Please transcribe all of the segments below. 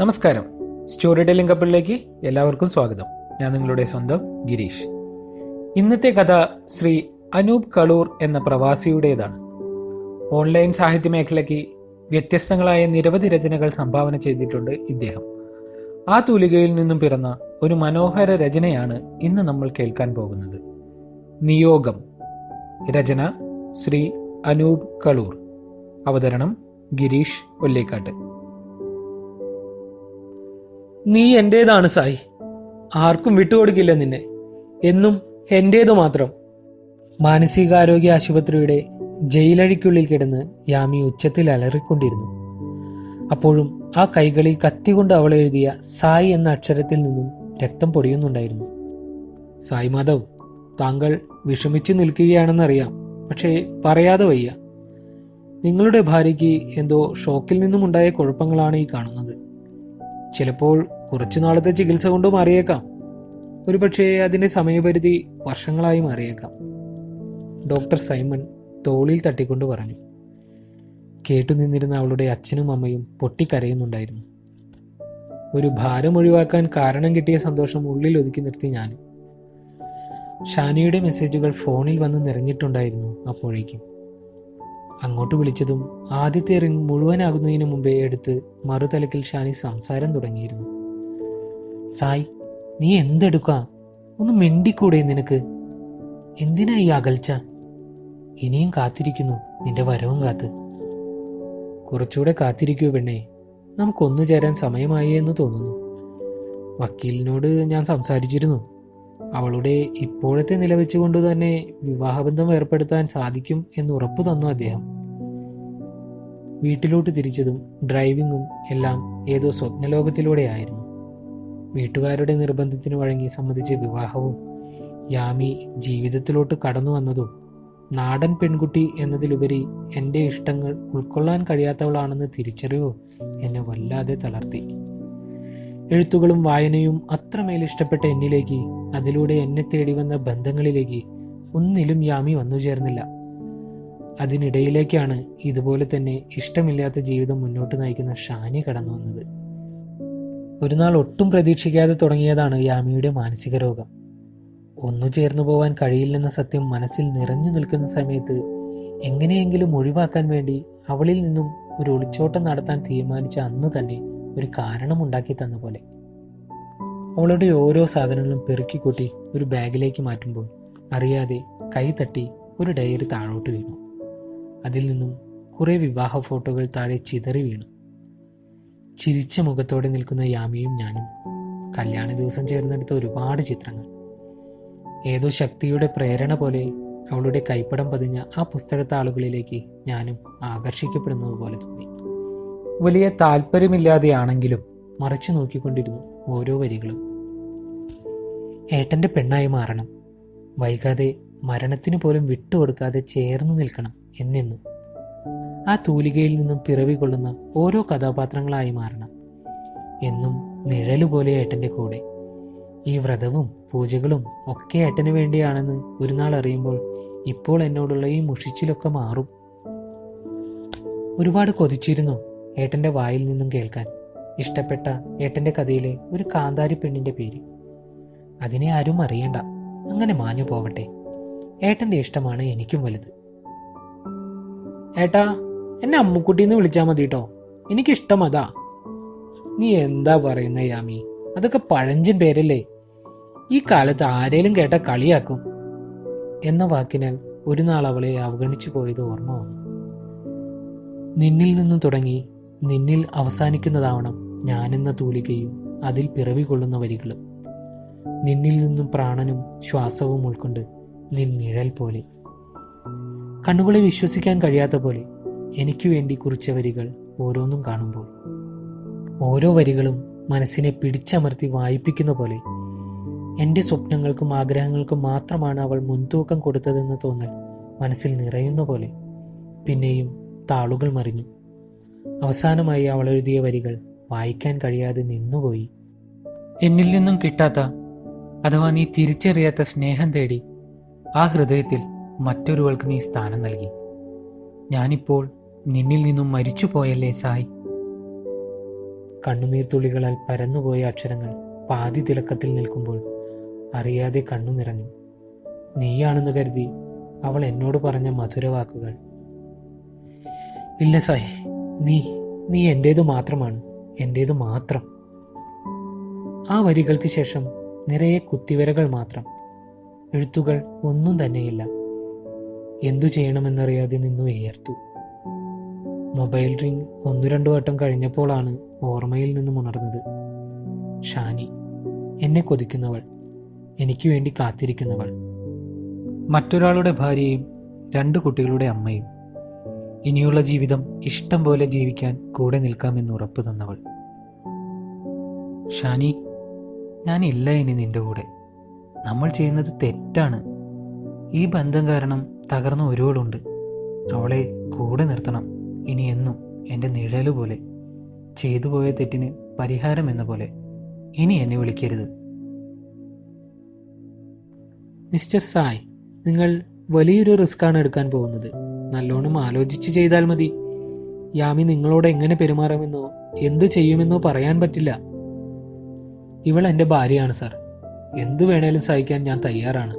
നമസ്കാരം. Story telling കപ്പിളിലേക്ക് എല്ലാവർക്കും സ്വാഗതം. ഞാൻ നിങ്ങളുടെ സ്വന്തം ഗിരീഷ്. ഇന്നത്തെ കഥ ശ്രീ അനൂപ് കളൂർ എന്ന പ്രവാസിയുടേതാണ്. ഓൺലൈൻ സാഹിത്യ മേഖലയ്ക്ക് വ്യത്യസ്തങ്ങളായ നിരവധി രചനകൾ സംഭാവന ചെയ്തിട്ടുണ്ട് ഇദ്ദേഹം. ആ തൂലികയിൽ നിന്നും പിറന്ന ഒരു മനോഹര രചനയാണ് ഇന്ന് നമ്മൾ കേൾക്കാൻ പോകുന്നത്. നിയോഗം. രചന ശ്രീ അനൂപ് കളൂർ അവതരണം ഗിരീഷ് ഒല്ലേക്കാട്ട്. നീ എന്റേതാണ് സായി. ആർക്കും വിട്ടുകൊടുക്കില്ല നിന്നെ. എന്നും എന്റേതു മാത്രം. മാനസികാരോഗ്യ ആശുപത്രിയുടെ ജയിലഴിക്കുള്ളിൽ കിടന്ന് യാമി ഉച്ചത്തിൽ അലറിക്കൊണ്ടിരുന്നു. അപ്പോഴും ആ കൈകളിൽ കത്തികൊണ്ട് അവൾ എഴുതിയ സായി എന്ന അക്ഷരത്തിൽ നിന്നും രക്തം പൊടിയുന്നുണ്ടായിരുന്നു. സായി മാധവ് താങ്കൾ വിഷമിച്ചു നിൽക്കുകയാണെന്നറിയാം പക്ഷേ പറയാതെ വയ്യ. നിങ്ങളുടെ ഭാര്യയ്ക്ക് എന്തോ ഷോക്കിൽ നിന്നും ഉണ്ടായ കുഴപ്പങ്ങളാണ് ഈ കാണുന്നത്. ചിലപ്പോൾ കുറച്ചു നാളത്തെ ചികിത്സ കൊണ്ട് മാറിയേക്കാം. ഒരുപക്ഷെ അതിന്റെ സമയപരിധി വർഷങ്ങളായി മാറിയേക്കാം. ഡോക്ടർ സൈമൺ തോളിൽ തട്ടിക്കൊണ്ട് പറഞ്ഞു. കേട്ടു നിന്നിരുന്ന അവളുടെ അച്ഛനും അമ്മയും പൊട്ടിക്കരയുന്നുണ്ടായിരുന്നു. ഒരു ഭാരം ഒഴിവാക്കാൻ കാരണം കിട്ടിയ സന്തോഷം ഉള്ളിൽ ഒതുക്കി നിർത്തി ഞാൻ ഷാനിയുടെ മെസ്സേജുകൾ ഫോണിൽ വന്ന് നിറഞ്ഞിട്ടുണ്ടായിരുന്നു അപ്പോഴേക്കും. അങ്ങോട്ട് വിളിച്ചതും ആദ്യത്തെ റിംഗ് മുഴുവനാകുന്നതിന് മുമ്പേ എടുത്ത് മറുതലക്കിൽ ഷാനി സംസാരം തുടങ്ങിയിരുന്നു. സായ് നീ എന്തെടുക്ക? ഒന്ന് മിണ്ടിക്കൂടെ നിനക്ക്? എന്തിനാ ഈ അകൽച്ച? ഇനിയും കാത്തിരിക്കുന്നു നിന്റെ വരവും കാത്ത്. കുറച്ചുകൂടെ കാത്തിരിക്കൂ പെണ്ണേ നമുക്കൊന്നു ചേരാൻ സമയമായി എന്ന് തോന്നുന്നു. വക്കീലിനോട് ഞാൻ സംസാരിച്ചിരുന്നു. അവളുടെ ഇപ്പോഴത്തെ നില വെച്ചുകൊണ്ട് തന്നെ വിവാഹബന്ധം ഏർപ്പെടുത്താൻ സാധിക്കും എന്ന് ഉറപ്പു തന്നു അദ്ദേഹം. വീട്ടിലോട്ട് തിരിച്ചതും ഡ്രൈവിങ്ങും എല്ലാം ഏതോ സ്വപ്നലോകത്തിലൂടെ ആയിരുന്നു. വീട്ടുകാരുടെ നിർബന്ധത്തിന് വഴങ്ങി സംബന്ധിച്ച വിവാഹവും യാമി ജീവിതത്തിലോട്ട് കടന്നു വന്നതും നാടൻ പെൺകുട്ടി എന്നതിലുപരി എന്റെ ഇഷ്ടങ്ങൾ ഉൾക്കൊള്ളാൻ കഴിയാത്തവളാണെന്ന് തിരിച്ചറിവ് എന്നെ വല്ലാതെ തളർത്തി. എഴുത്തുകളും വായനയും അത്രമേൽ ഇഷ്ടപ്പെട്ട എന്നിലേക്ക് അതിലൂടെ എന്നെ തേടി വന്ന ബന്ധങ്ങളിലേക്ക് ഒന്നിലും യാമി വന്നു ചേർന്നില്ല. അതിനിടയിലേക്കാണ് ഇതുപോലെ തന്നെ ഇഷ്ടമില്ലാത്ത ജീവിതം മുന്നോട്ട് നയിക്കുന്ന ഷാനി കടന്നു വന്നത്. ഒരു നാൾ ഒട്ടും പ്രതീക്ഷിക്കാതെ തുടങ്ങിയതാണ് യാമിയുടെ മാനസിക രോഗം. ഒന്നു ചേർന്നു പോവാൻ കഴിയില്ലെന്ന സത്യം മനസ്സിൽ നിറഞ്ഞു നിൽക്കുന്ന സമയത്ത് എങ്ങനെയെങ്കിലും ഒഴിവാക്കാൻ വേണ്ടി അവളിൽ നിന്നും ഒരു ഒളിച്ചോട്ടം നടത്താൻ തീരുമാനിച്ച അന്ന് തന്നെ ഒരു കാരണമുണ്ടാക്കി തന്ന പോലെ. അവളുടെ ഓരോ സാധനങ്ങളും പെറുക്കിക്കൂട്ടി ഒരു ബാഗിലേക്ക് മാറ്റുമ്പോൾ അറിയാതെ കൈ തട്ടി ഒരു ഡയറി താഴോട്ട് വീണു. അതിൽ നിന്നും കുറേ വിവാഹ ഫോട്ടോകൾ താഴെ ചിതറി വീണു. ചിരിച്ച മുഖത്തോടെ നിൽക്കുന്ന യാമിയും ഞാനും കല്യാണ ദിവസം ചേർന്നെടുത്ത ഒരുപാട് ചിത്രങ്ങൾ. ഏതോ ശക്തിയുടെ പ്രേരണ പോലെ അവളുടെ കൈപ്പടം പതിഞ്ഞ ആ പുസ്തകത്താളുകളിലേക്ക് ഞാനും ആകർഷിക്കപ്പെടുന്നത് പോലെ തോന്നി. വലിയ താല്പര്യമില്ലാതെയാണെങ്കിലും മറച്ചു നോക്കിക്കൊണ്ടിരുന്നു. ഓരോ വരികളും. ഏട്ടന്റെ പെണ്ണായി മാറണം. വൈകാതെ മരണത്തിനു പോലും വിട്ടുകൊടുക്കാതെ ചേർന്നു നിൽക്കണം എന്നെന്നും ആ തൂലികയിൽ നിന്നും പിറവി കൊള്ളുന്ന ഓരോ കഥാപാത്രങ്ങളായി മാറണം എന്നും നിഴലുപോലെ ഏട്ടന്റെ കൂടെ. ഈ വ്രതവും പൂജകളും ഒക്കെ ഏട്ടന് വേണ്ടിയാണെന്ന് ഒരു നാൾ അറിയുമ്പോൾ ഇപ്പോൾ എന്നോടുള്ള ഈ മുഷിച്ചിലൊക്കെ മാറും. ഒരുപാട് കൊതിച്ചിരുന്നു ഏട്ടന്റെ വായിൽ നിന്നും കേൾക്കാൻ. ഇഷ്ടപ്പെട്ട ഏട്ടന്റെ കഥയിലെ ഒരു കാന്താരി പെണ്ണിന്റെ പേര്. അതിനെ ആരും അറിയണ്ട. അങ്ങനെ മാഞ്ഞു പോവട്ടെ. ഏട്ടന്റെ ഇഷ്ടമാണ് എനിക്കും വലുത്. ഏട്ടാ എന്നെ അമ്മുക്കുട്ടിന്ന് വിളിച്ചാൽ മതി കേട്ടോ എനിക്കിഷ്ടം അതാ നീ എന്താ പറയുന്ന യാമി? അതൊക്കെ പഴഞ്ചൻ പേരല്ലേ? ഈ കാലത്ത് ആരേലും കേട്ട കളിയാക്കും. എന്ന വാക്കിനാൽ ഒരു നാൾ അവളെ അവഗണിച്ചു പോയത് ഓർമ്മ വന്നു. നിന്നിൽ നിന്നും തുടങ്ങി നിന്നിൽ അവസാനിക്കുന്നതാവണം ഞാനെന്ന തൂലികയും അതിൽ പിറവി കൊള്ളുന്ന വരികളും. നിന്നിൽ നിന്നും പ്രാണനും ശ്വാസവും ഉൾക്കൊണ്ട് നിൻ നിഴൽ പോലെ. കണ്ണുകളെ വിശ്വസിക്കാൻ കഴിയാത്ത പോലെ എനിക്ക് വേണ്ടി കുറിച്ച വരികൾ ഓരോന്നും കാണുമ്പോൾ. ഓരോ വരികളും മനസ്സിനെ പിടിച്ചമർത്തി വായിപ്പിക്കുന്ന പോലെ. എന്റെ സ്വപ്നങ്ങൾക്കും ആഗ്രഹങ്ങൾക്കും മാത്രമാണ് അവൾ മുൻതൂക്കം കൊടുത്തതെന്ന് തോന്നൽ മനസ്സിൽ നിറയുന്ന പോലെ. പിന്നെയും താളുകൾ മറിഞ്ഞു. അവസാനമായി അവൾ എഴുതിയ വരികൾ വായിക്കാൻ കഴിയാതെ നിന്നുപോയി. എന്നിൽ നിന്നും കിട്ടാത്ത അഥവാ നീ തിരിച്ചറിയാത്ത സ്നേഹം തേടി ആ ഹൃദയത്തിൽ മറ്റൊരുവൾക്ക് നീ സ്ഥാനം നൽകി. ഞാനിപ്പോൾ നിന്നിൽ നിന്നും മരിച്ചുപോയല്ലേ സായ് കണ്ണുനീർത്തുള്ളികളാൽ പരന്നുപോയ അക്ഷരങ്ങൾ പാതി തിളക്കത്തിൽ നിൽക്കുമ്പോൾ അറിയാതെ കണ്ണു നിറഞ്ഞു. നീയാണെന്ന് കരുതി അവൾ എന്നോട് പറഞ്ഞ മധുരവാക്കുകൾ ഇല്ല സായി നീ നീ എന്റേത് മാത്രമാണ്. എന്റേത് മാത്രം. ആ വരികൾക്ക് ശേഷം നിറയെ കുത്തിവരകൾ മാത്രം. എഴുത്തുകൾ ഒന്നും തന്നെയില്ല. എന്തു ചെയ്യണമെന്നറിയാതെ നിന്നു വിയർത്തു. മൊബൈൽ റിംഗ് ഒന്നു രണ്ടു വട്ടം കഴിഞ്ഞപ്പോഴാണ് ഓർമ്മയിൽ നിന്നും ഉണർന്നത്. ഷാനി എന്നെ കൊതിക്കുന്നവൾ. എനിക്ക് വേണ്ടി കാത്തിരിക്കുന്നവൾ. മറ്റൊരാളുടെ ഭാര്യയും രണ്ട് കുട്ടികളുടെ അമ്മയും. ഇനിയുള്ള ജീവിതം ഇഷ്ടം പോലെ ജീവിക്കാൻ കൂടെ നിൽക്കാമെന്ന് ഉറപ്പ് തന്നവൾ. ഷാനി ഞാനില്ല ഇനി നിന്റെ കൂടെ. നമ്മൾ ചെയ്യുന്നത് തെറ്റാണ്. ഈ ബന്ധം കാരണം തകർന്ന ഒരുവളുണ്ട്. അവളെ കൂടെ നിർത്തണം. ഇനി എന്നും എന്റെ നിഴൽ പോലെ ചെയ്തു പോയ തെറ്റിന് പരിഹാരം എന്ന പോലെ ഇനി എന്നെ വിളിക്കരുത്. മിസ്റ്റർ സായ് നിങ്ങൾ വലിയൊരു റിസ്ക് ആണ് എടുക്കാൻ പോകുന്നത്. നല്ലോണം ആലോചിച്ച് ചെയ്താൽ മതി. യാമി നിങ്ങളോട് എങ്ങനെ പെരുമാറുമെന്നോ എന്ത് ചെയ്യുമെന്നോ പറയാൻ പറ്റില്ല. ഇവൾ എന്റെ ഭാര്യയാണ് സാർ. എന്തു വേണേലും സഹിക്കാൻ ഞാൻ തയ്യാറാണ്.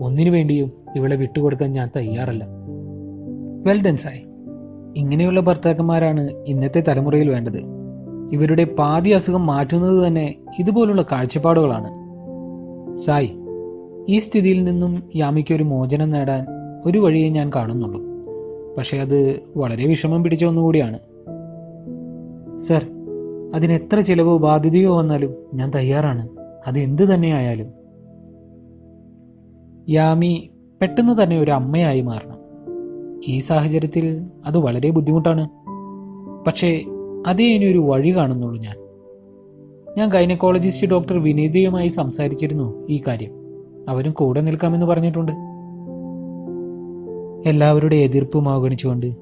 ഒന്നിനു വേണ്ടിയും ഇവളെ വിട്ടുകൊടുക്കാൻ ഞാൻ തയ്യാറല്ല. Well done Sai. ഇങ്ങനെയുള്ള ഭർത്താക്കന്മാരാണ് ഇന്നത്തെ തലമുറയിൽ വേണ്ടത്. ഇവരുടെ പാതി അസുഖം മാറ്റുന്നത് തന്നെ ഇതുപോലുള്ള കാഴ്ചപ്പാടുകളാണ്. സായ് ഈ സ്ഥിതിയിൽ നിന്നും യാമിക്ക് ഒരു മോചനം നേടാൻ ഒരു വഴിയേ ഞാൻ കാണുന്നുള്ളൂ. പക്ഷേ അത് വളരെ വിഷമം പിടിച്ച ഒന്നുകൂടിയാണ്. സർ അതിനെത്ര ചിലവോ ബാധ്യതയോ വന്നാലും ഞാൻ തയ്യാറാണ്. അത് എന്ത് തന്നെയായാലും. യാമി പെട്ടെന്ന് തന്നെ ഒരു അമ്മയായി മാറണം. ഈ സാഹചര്യത്തിൽ അത് വളരെ ബുദ്ധിമുട്ടാണ്. പക്ഷേ അതേ ഇനി ഒരു വഴി കാണുന്നുള്ളൂ ഞാൻ. ഞാൻ ഗൈനക്കോളജിസ്റ്റ് ഡോക്ടർ വിനീതയുമായി സംസാരിച്ചിരുന്നു ഈ കാര്യം. അവരും കൂടെ നിൽക്കാമെന്ന് പറഞ്ഞിട്ടുണ്ട്. എല്ലാവരുടെ എതിർപ്പും അവഗണിച്ചുകൊണ്ട്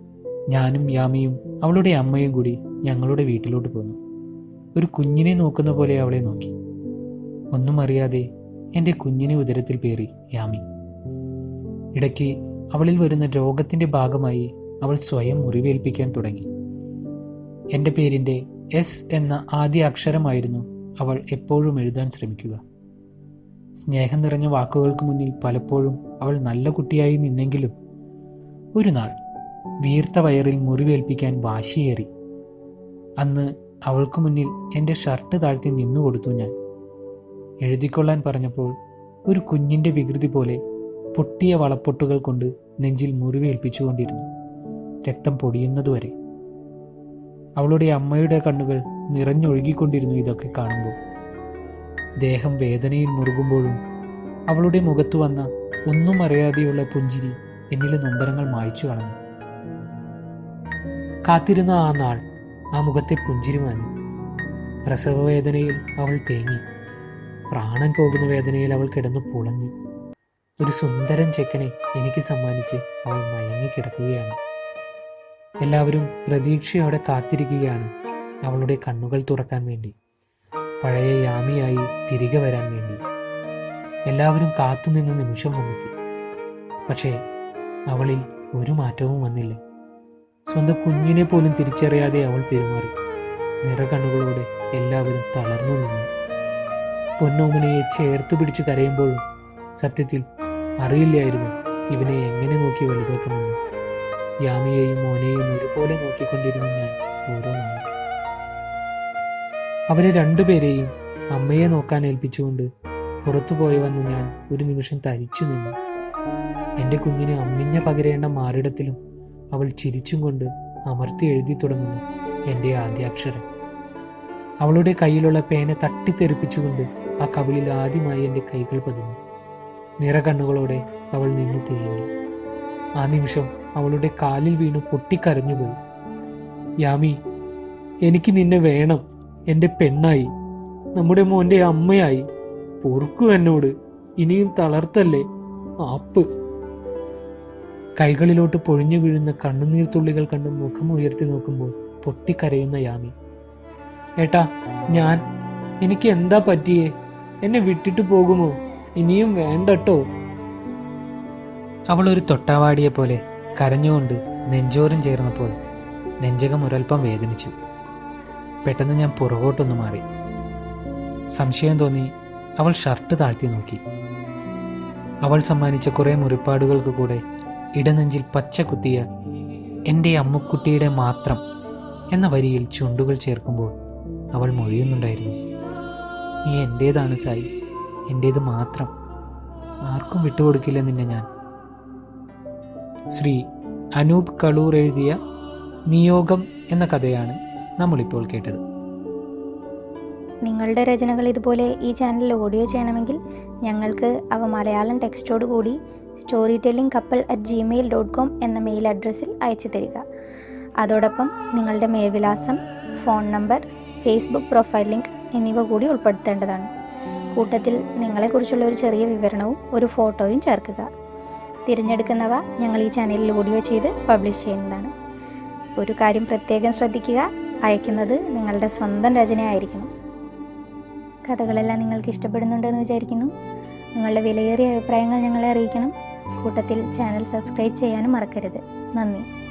ഞാനും യാമിയും അവളുടെ അമ്മയും കൂടി ഞങ്ങളുടെ വീട്ടിലോട്ട് പോന്നു. ഒരു കുഞ്ഞിനെ നോക്കുന്ന പോലെ അവളെ നോക്കി. ഒന്നും അറിയാതെ എന്റെ കുഞ്ഞിനെ ഉദരത്തിൽ പേറി യാമി. ഇടയ്ക്ക് അവളിൽ വരുന്ന രോഗത്തിന്റെ ഭാഗമായി അവൾ സ്വയം മുറിവേൽപ്പിക്കാൻ തുടങ്ങി. എന്റെ പേരിന്റെ എസ് എന്ന ആദ്യ അക്ഷരമായിരുന്നു അവൾ എപ്പോഴും എഴുതാൻ ശ്രമിക്കുക. സ്നേഹം നിറഞ്ഞ വാക്കുകൾക്ക് മുന്നിൽ പലപ്പോഴും അവൾ നല്ല കുട്ടിയായി നിന്നെങ്കിലും ഒരു നാൾ വീർത്ത വയറിൽ മുറിവേൽപ്പിക്കാൻ വാശിയേറി. അന്ന് അവൾക്ക് മുന്നിൽ എന്റെ ഷർട്ട് താഴ്ത്തി നിന്നു കൊടുത്തു ഞാൻ. എഴുതിക്കൊള്ളാൻ പറഞ്ഞപ്പോൾ ഒരു കുഞ്ഞിന്റെ വികൃതി പോലെ പൊട്ടിയ വളപ്പൊട്ടുകൾ കൊണ്ട് നെഞ്ചിൽ മുറിവേൽപ്പിച്ചുകൊണ്ടിരുന്നു. രക്തം പൊടിയുന്നതുവരെ. അവളുടെ അമ്മയുടെ കണ്ണുകൾ നിറഞ്ഞൊഴുകിക്കൊണ്ടിരുന്നു ഇതൊക്കെ കാണുമ്പോൾ. ദേഹം വേദനയിൽ മുറുകുമ്പോഴും അവളുടെ മുഖത്തു വന്ന ഒന്നും അറിയാതെയുള്ള പുഞ്ചിരി എന്നിലെ നൊമ്പരങ്ങൾ മായ്ച്ചു കളഞ്ഞു. കാത്തിരുന്ന ആ നാൾ ആ മുഖത്തെ പുഞ്ചിരി മാഞ്ഞു. പ്രസവവേദനയിൽ അവൾ തേങ്ങി. പ്രാണൻ പോകുന്ന വേദനയിൽ അവൾ കിടന്നു പുളഞ്ഞു. ഒരു സുന്ദരൻ ചെക്കനെ എനിക്ക് സമ്മാനിച്ച് അവൾ മയങ്ങിക്കിടക്കുകയാണ് എല്ലാവരും പ്രതീക്ഷയോടെ കാത്തിരിക്കുകയാണ് അവളുടെ കണ്ണുകൾ തുറക്കാൻ വേണ്ടി. പഴയ യാമിയായി തിരികെ വരാൻ വേണ്ടി. എല്ലാവരും കാത്തുനിന്ന നിമിഷം വന്നെത്തി. പക്ഷേ അവളിൽ ഒരു മാറ്റവും വന്നില്ല. സ്വന്തം കുഞ്ഞിനെ പോലും തിരിച്ചറിയാതെ അവൾ പെരുമാറി. നിറകണ്ണുകളോടെ എല്ലാവരും തളർന്നു നിന്നു. പൊന്നോമനയെ ചേർത്തു പിടിച്ച് കരയുമ്പോഴും സത്യത്തിൽ അറിയില്ലായിരുന്നു ഇവനെ എങ്ങനെ നോക്കി വലുതാക്കുമെന്ന്. യാമിയെയും മോനെയും ഒരുപോലെ നോക്കിക്കൊണ്ടിരുന്നു ഞാൻ ഓരോ നാളും. അവരെ രണ്ടുപേരെയും അമ്മയെ നോക്കാൻ ഏൽപ്പിച്ചുകൊണ്ട് പുറത്തു പോയി വന്ന് ഞാൻ ഒരു നിമിഷം തരിച്ചു നിന്നു. എന്റെ കുഞ്ഞിന് അമ്മിഞ്ഞ പകരേണ്ട മാറിടത്തിലും അവൾ ചിരിച്ചും കൊണ്ട് അമർത്തി എഴുതി തുടങ്ങുന്നു എന്റെ ആദ്യാക്ഷരം. അവളുടെ കയ്യിലുള്ള പേന തട്ടിത്തെറിപ്പിച്ചുകൊണ്ട് ആ കവിളിൽ ആദ്യമായി എന്റെ കൈകൾ പതിഞ്ഞു. നിറകണ്ണുകളോടെ അവൾ നിന്നു തിരിഞ്ഞു ആ നിമിഷം അവളുടെ കാലിൽ വീണ് പൊട്ടിക്കരഞ്ഞുപോയി യാമി എനിക്ക് നിന്നെ വേണം. എന്റെ പെണ്ണായി. നമ്മുടെ മോന്റെ അമ്മയായി. പൊറുക്കു എന്നോട്. ഇനിയും തളർത്തല്ലേ? ആപ്പ്. കൈകളിലോട്ട് പൊഴിഞ്ഞു വീഴുന്ന കണ്ണുനീർ തുള്ളികൾ കണ്ട് മുഖം ഉയർത്തി നോക്കുമ്പോൾ പൊട്ടിക്കരയുന്ന യാമി. ഏട്ടാ ഞാൻ. എനിക്ക് എന്താ പറ്റിയേ? എന്നെ വിട്ടിട്ട് പോകുമോ? ഇനിയും വേണ്ടട്ടോ. അവൾ ഒരു തൊട്ടാവാടിയെ പോലെ കരഞ്ഞുകൊണ്ട് നെഞ്ചോരം ചേർന്നപ്പോൾ നെഞ്ചകം ഒരൽപ്പം വേദനിച്ചു. പെട്ടെന്ന് ഞാൻ പുറകോട്ടൊന്ന് മാറി. സംശയം തോന്നി അവൾ ഷർട്ട് താഴ്ത്തി നോക്കി. അവൾ സമ്മാനിച്ച കുറേ മുറിപ്പാടുകൾക്ക് കൂടെ ഇടനെഞ്ചിൽ പച്ച കുത്തിയ എന്റെ അമ്മുക്കുട്ടിയുടെ മാത്രം എന്ന വരിയിൽ ചുണ്ടുകൾ ചേർക്കുമ്പോൾ അവൾ മൊഴിയുന്നുണ്ടായിരുന്നു. നീ എന്റേതാണ് സായി. എന്റേത് മാത്രം. ആർക്കും വിട്ടുകൊടുക്കില്ല നിന്നെ ഞാൻ. ശ്രീ അനൂപ് കളൂർ എഴുതിയ നിയോഗം എന്ന കഥയാണ് നമ്മളിപ്പോൾ കേട്ടത്. നിങ്ങളുടെ രചനകൾ ഇതുപോലെ ഈ ചാനലിൽ ഓഡിയോ ചെയ്യണമെങ്കിൽ ഞങ്ങൾക്ക് അവ മലയാളം ടെക്സ്റ്റോട് കൂടി story telling couple at Gmail dot com എന്ന മെയിൽ അഡ്രസ്സിൽ അയച്ചു തരിക. അതോടൊപ്പം നിങ്ങളുടെ മേൽവിലാസം phone number Facebook profile link എന്നിവ കൂടി ഉൾപ്പെടുത്തേണ്ടതാണ്. കൂട്ടത്തിൽ നിങ്ങളെക്കുറിച്ചുള്ള ഒരു ചെറിയ വിവരണവും ഒരു ഫോട്ടോയും ചേർക്കുക. തിരഞ്ഞെടുക്കുന്നവ ഞങ്ങൾ ഈ ചാനലിൽ ഓഡിയോ ചെയ്ത് പബ്ലിഷ് ചെയ്യുന്നതാണ്. ഒരു കാര്യം പ്രത്യേകം ശ്രദ്ധിക്കുക അയക്കുന്നത് നിങ്ങളുടെ സ്വന്തം രചനയായിരിക്കണം. കഥകളെല്ലാം നിങ്ങൾക്ക് ഇഷ്ടപ്പെടുന്നുണ്ടെന്ന് വിചാരിക്കുന്നു. നിങ്ങളുടെ വിലയേറിയ അഭിപ്രായങ്ങൾ ഞങ്ങളെ അറിയിക്കണം. കൂട്ടത്തിൽ ചാനൽ സബ്സ്ക്രൈബ് ചെയ്യാനും മറക്കരുത്. നന്ദി.